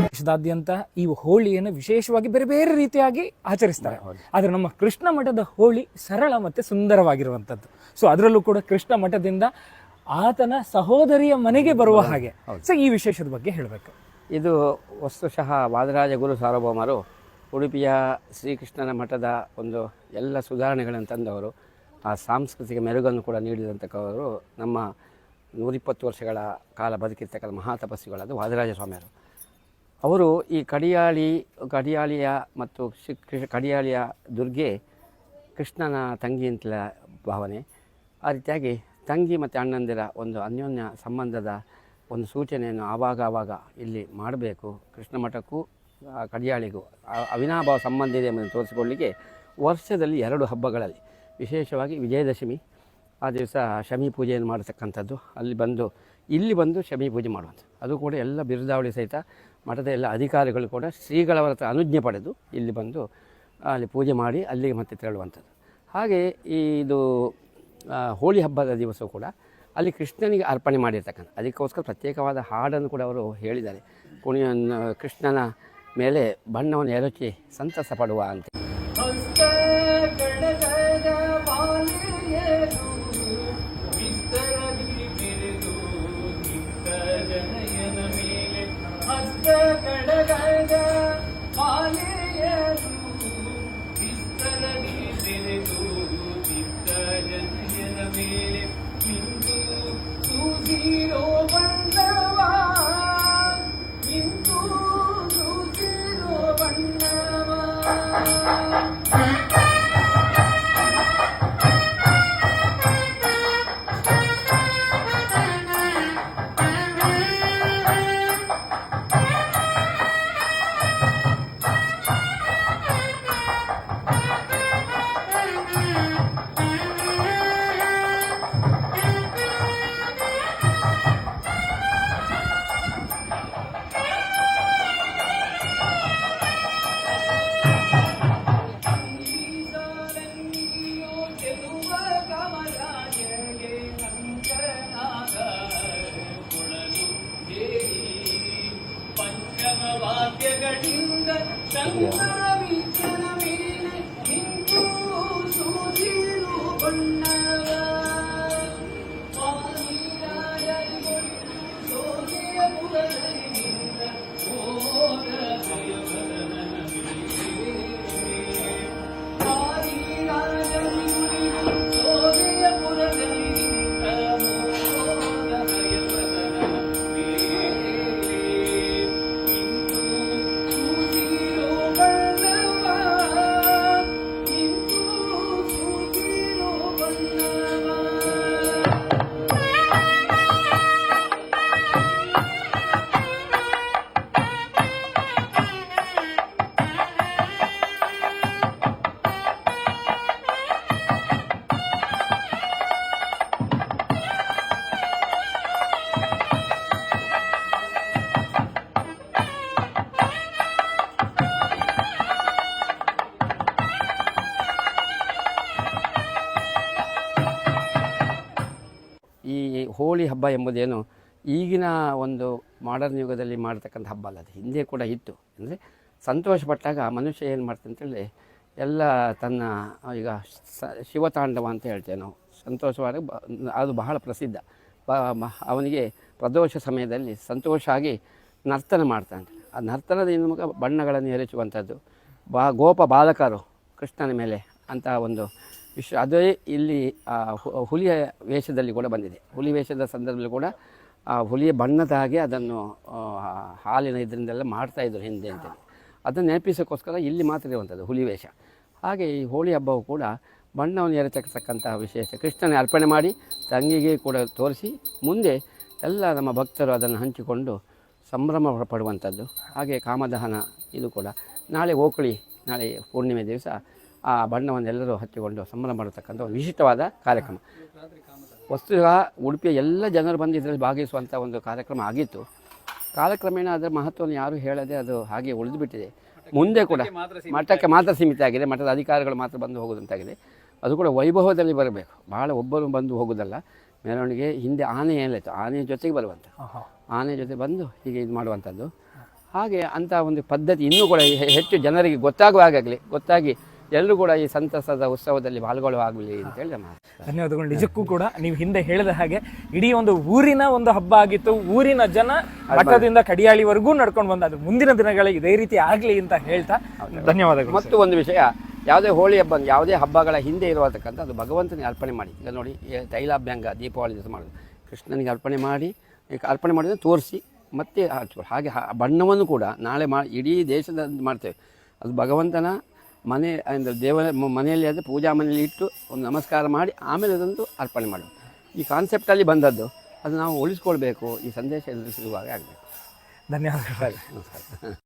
ದೇಶದಾದ್ಯಂತ ಈ ಹೋಳಿಯನ್ನು ವಿಶೇಷವಾಗಿ ಬೇರೆ ಬೇರೆ ರೀತಿಯಾಗಿ ಆಚರಿಸ್ತಾರೆ. ಆದರೆ ನಮ್ಮ ಕೃಷ್ಣ ಮಠದ ಹೋಳಿ ಸರಳ ಮತ್ತು ಸುಂದರವಾಗಿರುವಂಥದ್ದು. ಸೊ ಅದರಲ್ಲೂ ಕೂಡ ಕೃಷ್ಣ ಮಠದಿಂದ ಆತನ ಸಹೋದರಿಯ ಮನೆಗೆ ಬರುವ ಹಾಗೆ. ಸೊ ಈ ವಿಶೇಷದ ಬಗ್ಗೆ ಹೇಳಬೇಕು. ಇದು ವಸ್ತುಶಃ ವಾದರಾಜ ಗುರು ಸಾರ್ವಭೌಮರು ಉಡುಪಿಯ ಶ್ರೀಕೃಷ್ಣನ ಮಠದ ಒಂದು ಎಲ್ಲ ಸುಧಾರಣೆಗಳನ್ನು ತಂದವರು. ಆ ಸಾಂಸ್ಕೃತಿಕ ಮೆರುಗನ್ನು ಕೂಡ ನೀಡಿದಂಥವರು ನಮ್ಮ ನೂರಿಪ್ಪತ್ತು ವರ್ಷಗಳ ಕಾಲ ಬದುಕಿರ್ತಕ್ಕಂಥ ಮಹಾತಪಸ್ವಿಗಳಾದ ವಾದರಾಜ ಸ್ವಾಮಿಯರು ಅವರು ಈ ಕಡಿಯಾಳಿ, ಕಡಿಯಾಳಿಯ ಮತ್ತು ಕಡಿಯಾಳಿಯ ದುರ್ಗೆ ಕೃಷ್ಣನ ತಂಗಿ ಅಂತಲ ಭಾವನೆ. ಆ ರೀತಿಯಾಗಿ ತಂಗಿ ಮತ್ತು ಅಣ್ಣಂದಿರ ಒಂದು ಅನ್ಯೋನ್ಯ ಸಂಬಂಧದ ಒಂದು ಸೂಚನೆಯನ್ನು ಆವಾಗ ಆವಾಗ ಇಲ್ಲಿ ಮಾಡಬೇಕು. ಕೃಷ್ಣ ಮಠಕ್ಕೂ ಕಡಿಯಾಳಿಗೂ ಅವಿನಾಭಾವ ಸಂಬಂಧ ಇದೆ ಎಂಬುದನ್ನು ತೋರಿಸಿಕೊಳ್ಳಿಕ್ಕೆ ವರ್ಷದಲ್ಲಿ ಎರಡು ಹಬ್ಬಗಳಲ್ಲಿ, ವಿಶೇಷವಾಗಿ ವಿಜಯದಶಮಿ. ಆ ದಿವಸ ಶಮಿ ಪೂಜೆಯನ್ನು ಮಾಡತಕ್ಕಂಥದ್ದು. ಅಲ್ಲಿ ಬಂದು, ಇಲ್ಲಿ ಬಂದು ಶಮಿ ಪೂಜೆ ಮಾಡುವಂಥದ್ದು. ಅದು ಕೂಡ ಎಲ್ಲ ಬಿರುದಾವಳಿ ಸಹಿತ ಮಠದ ಎಲ್ಲ ಅಧಿಕಾರಿಗಳು ಕೂಡ ಶ್ರೀಗಳವರ ಹತ್ರ ಅನುಜ್ಞೆ ಪಡೆದು ಇಲ್ಲಿ ಬಂದು ಅಲ್ಲಿ ಪೂಜೆ ಮಾಡಿ ಅಲ್ಲಿಗೆ ಮತ್ತೆ ತೆರಳುವಂಥದ್ದು. ಹಾಗೆ ಈ ಇದು ಹೋಳಿ ಹಬ್ಬದ ದಿವಸ ಕೂಡ ಅಲ್ಲಿ ಕೃಷ್ಣನಿಗೆ ಅರ್ಪಣೆ ಮಾಡಿರ್ತಕ್ಕಂಥ, ಅದಕ್ಕೋಸ್ಕರ ಪ್ರತ್ಯೇಕವಾದ ಹಾಡನ್ನು ಕೂಡ ಅವರು ಹೇಳಿದ್ದಾರೆ. ಕುಣಿಯನ್ನು, ಕೃಷ್ಣನ ಮೇಲೆ ಬಣ್ಣವನ್ನು ಎರಚಿ ಸಂತಸ ಪಡುವ ಅಂತ. Thank you. 对 ಹೋಳಿ ಹಬ್ಬ ಎಂಬುದೇನು ಈಗಿನ ಒಂದು ಮಾಡರ್ನ್ ಯುಗದಲ್ಲಿ ಮಾಡತಕ್ಕಂಥ ಹಬ್ಬ ಅಲ್ಲ, ಅದು ಹಿಂದೆ ಕೂಡ ಇತ್ತು. ಅಂದರೆ ಸಂತೋಷಪಟ್ಟಾಗ ಮನುಷ್ಯ ಏನು ಮಾಡ್ತಾನೆ ಅಂತೇಳಿ ಎಲ್ಲ ತನ್ನ, ಈಗ ಶಿವತಾಂಡವ ಅಂತ ಹೇಳ್ತೇವೆ ನಾವು. ಸಂತೋಷವಾದ ಅದು ಬಹಳ ಪ್ರಸಿದ್ಧ. ಅವನಿಗೆ ಪ್ರದೋಷ ಸಮಯದಲ್ಲಿ ಸಂತೋಷ ಆಗಿ ನರ್ತನ ಮಾಡ್ತಾನೆ. ಆ ನರ್ತನದ ಮೂಲಕ ಬಣ್ಣಗಳನ್ನು ಎರಚುವಂಥದ್ದು ಬಾ, ಗೋಪ ಬಾಲಕರು ಕೃಷ್ಣನ ಮೇಲೆ ಅಂತ ಒಂದು ವಿಶ್ವ ಅದೇ ಇಲ್ಲಿ ಹುಲಿಯ ವೇಷದಲ್ಲಿ ಕೂಡ ಬಂದಿದೆ. ಹುಲಿ ವೇಷದ ಸಂದರ್ಭದಲ್ಲಿ ಕೂಡ, ಆ, ಹುಲಿಯ ಬಣ್ಣದ ಹಾಗೆ ಅದನ್ನು ಹಾಲಿನ ಇದರಿಂದೆಲ್ಲ ಮಾಡ್ತಾಯಿದ್ರು ಹಿಂದೆ ಅಂತೇಳಿ ಅದನ್ನು ನೆನಪಿಸೋಕ್ಕೋಸ್ಕರ ಇಲ್ಲಿ ಮಾತ್ರ ಇರುವಂಥದ್ದು ಹುಲಿ ವೇಷ. ಹಾಗೆ ಈ ಹೋಳಿ ಹಬ್ಬವು ಕೂಡ ಬಣ್ಣವನ್ನು ಎರಚಕ್ಕತಕ್ಕಂತಹ ವಿಶೇಷ. ಕೃಷ್ಣನ ಅರ್ಪಣೆ ಮಾಡಿ ತಂಗಿಗೆ ಕೂಡ ತೋರಿಸಿ ಮುಂದೆ ಎಲ್ಲ ನಮ್ಮ ಭಕ್ತರು ಅದನ್ನು ಹಂಚಿಕೊಂಡು ಸಂಭ್ರಮ ಪಡುವಂಥದ್ದು. ಹಾಗೆ ಕಾಮದಹನ ಇದು ಕೂಡ. ನಾಳೆ ಓಕಳಿ ನಾಳೆ ಪೂರ್ಣಿಮೆ ದಿವಸ ಆ ಬಣ್ಣವನ್ನೆಲ್ಲರೂ ಹಚ್ಚಿಕೊಂಡು ಸಂಭ್ರಮ ಮಾಡತಕ್ಕಂಥ ಒಂದು ವಿಶಿಷ್ಟವಾದ ಕಾರ್ಯಕ್ರಮ. ವಸ್ತು ಉಡುಪಿಯ ಎಲ್ಲ ಜನರು ಬಂದು ಇದರಲ್ಲಿ ಭಾಗವಹಿಸುವಂಥ ಒಂದು ಕಾರ್ಯಕ್ರಮ ಆಗಿತ್ತು. ಕಾಲಕ್ರಮೇಣ ಅದರ ಮಹತ್ವವನ್ನು ಯಾರೂ ಹೇಳದೆ ಅದು ಹಾಗೆ ಉಳಿದು ಬಿಟ್ಟಿದೆ ಮುಂದೆ ಕೂಡ ಮಠಕ್ಕೆ ಮಾತ್ರ ಸೀಮಿತ ಆಗಿದೆ. ಮಠದ ಅಧಿಕಾರಿಗಳು ಮಾತ್ರ ಬಂದು ಹೋಗೋದಂತಾಗಿದೆ. ಅದು ಕೂಡ ವೈಭವದಲ್ಲಿ ಬರಬೇಕು. ಭಾಳ ಒಬ್ಬರು ಬಂದು ಹೋಗೋದಲ್ಲ. ಮೆರವಣಿಗೆ ಹಿಂದೆ ಆನೆ ಏನಾಯಿತು ಆನೆಯ ಜೊತೆಗೆ ಬರುವಂಥ ಆನೆ ಜೊತೆ ಬಂದು ಹೀಗೆ ಇದು ಮಾಡುವಂಥದ್ದು ಹಾಗೆ ಅಂಥ ಒಂದು ಪದ್ಧತಿ ಇನ್ನೂ ಕೂಡ ಹೆಚ್ಚು ಜನರಿಗೆ ಗೊತ್ತಾಗುವ ಹಾಗಾಗಲಿ. ಗೊತ್ತಾಗಿ ಎಲ್ಲರೂ ಕೂಡ ಈ ಸಂತಸದ ಉತ್ಸವದಲ್ಲಿ ಪಾಲ್ಗೊಳ್ಳುವಾಗಲಿ ಅಂತೇಳಿ ನಮ್ಮ ಆಸೆ. ಧನ್ಯವಾದಗಳು. ನಿಜಕ್ಕೂ ಕೂಡ ನೀವು ಹಿಂದೆ ಹೇಳಿದ ಹಾಗೆ ಇಡೀ ಒಂದು ಊರಿನ ಒಂದು ಹಬ್ಬ ಆಗಿತ್ತು. ಊರಿನ ಜನ ಮಠದಿಂದ ಕಡಿಯಾಳಿವರೆಗೂ ನಡ್ಕೊಂಡು ಬಂದ. ಅದು ಮುಂದಿನ ದಿನಗಳಲ್ಲಿ ಇದೇ ರೀತಿ ಆಗಲಿ ಅಂತ ಹೇಳ್ತಾ ಧನ್ಯವಾದಗಳು ಮತ್ತು ಒಂದು ವಿಷಯ ಯಾವುದೇ ಹೋಳಿ ಹಬ್ಬ ಯಾವುದೇ ಹಬ್ಬಗಳ ಹಿಂದೆ ಇರುವತಕ್ಕಂಥ ಅದು ಭಗವಂತನಿಗೆ ಅರ್ಪಣೆ ಮಾಡಿ. ಈಗ ನೋಡಿ ತೈಲಾಭ್ಯಂಗ ದೀಪಾವಳಿ ದಿವಸ ಮಾಡೋದು. ಕೃಷ್ಣನಿಗೆ ಅರ್ಪಣೆ ಮಾಡಿ ಅರ್ಪಣೆ ಮಾಡಿದ್ರೆ ತೋರಿಸಿ ಮತ್ತೆ ಹಾಗೆ ಬಣ್ಣವನ್ನು ಕೂಡ ನಾಳೆ ಮಾ ಇಡೀ ದೇಶದ ಮಾಡ್ತೇವೆ. ಅದು ಭಗವಂತನ ಮನೆ ಅಂದರೆ ದೇವರ ಮನೆಯಲ್ಲಿ ಆದರೆ ಪೂಜಾ ಮನೆಯಲ್ಲಿ ಇಟ್ಟು ಒಂದು ನಮಸ್ಕಾರ ಮಾಡಿ ಆಮೇಲೆ ಅದೊಂದು ಅರ್ಪಣೆ ಮಾಡೋದು. ಈ ಕಾನ್ಸೆಪ್ಟಲ್ಲಿ ಬಂದದ್ದು ಅದು ನಾವು ಉಳಿಸ್ಕೊಳ್ಬೇಕು ಈ ಸಂದೇಶ ಎಲ್ಲರಿಗೂ ಸಿಗುವಾಗ ಆಗಬೇಕು. ಧನ್ಯವಾದಗಳು. ನಮಸ್ಕಾರ.